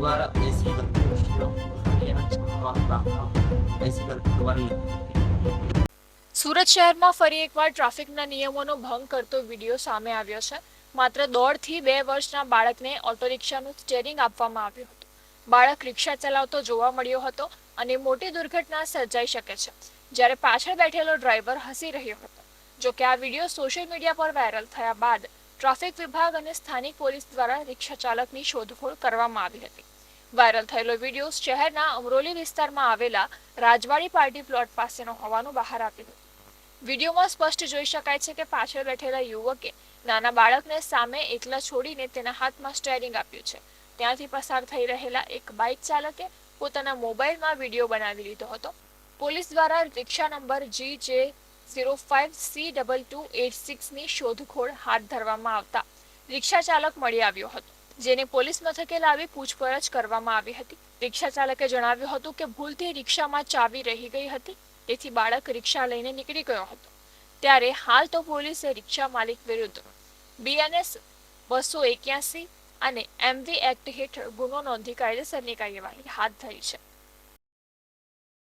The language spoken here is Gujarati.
lugar es સુરત શહેરમાં ફરી એકવાર ટ્રાફિકના નિયમોનો ભંગ કરતો વીડિયો સામે આવ્યો છે. માત્ર દોઢથી બે વર્ષના બાળકને ઓટો રિક્ષાનું સ્ટેરિંગ આપવામાં આવ્યું હતું. બાળક રિક્ષા ચલાવતો જોવા મળ્યો હતો અને મોટી દુર્ઘટના સર્જાઈ શકે છે. જ્યારે પાછળ બેઠેલો ડ્રાઈવર હસી રહ્યો હતો. જો કે આ વીડિયો સોશિયલ મીડિયા પર વાયરલ થયા બાદ ટ્રાફિક વિભાગ અને સ્થાનિક પોલીસ દ્વારા રિક્ષા ચાલકની શોધખોળ કરવામાં આવી હતી. વાયરલ થયેલો વીડિયો શહેરના અમરોલી વિસ્તારમાં આવેલા રાજવાડી પાર્ટી પ્લોટ પાસેનો હોવાનું બહાર આવ્યું. વિડીયોમાં સ્પષ્ટ જોઈ શકાય છે કે પાછળ બેઠેલા યુવકે નાના બાળકને સામે એકલા છોડીને તેના હાથમાં સ્ટેરિંગ આપ્યું છે. ત્યાંથી પસાર થઈ રહેલા એક બાઇક ચાલકે પોતાના મોબાઈલમાં વીડિયો બનાવી લીધો હતો. પોલીસ દ્વારા રિક્ષા number G J zero five C double two eight સિક્સની શોધખોળ હાથ ધરવામાં આવતા રિક્ષા ચાલક મળી આવ્યો હતો. જેને પોલીસ મથકે લાવી પૂછપરછ કરવામાં આવી હતી. રિક્ષા ચાલકે જણાવ્યું હતું કે ભૂલથી રિક્ષામાં ચાવી રહી ગઈ હતી. તેથી બાળક રિક્ષા લઈને નીકળી ગયો હતો. ત્યારે હાલ તો પોલીસે રિક્ષા માલિક વિરુદ્ધ બીએનએસ બસો એક્યાસી અને એમવી એક્ટ હેઠળ ગુનો નોંધી કાયદેસરની કાર્યવાહી હાથ ધરી છે.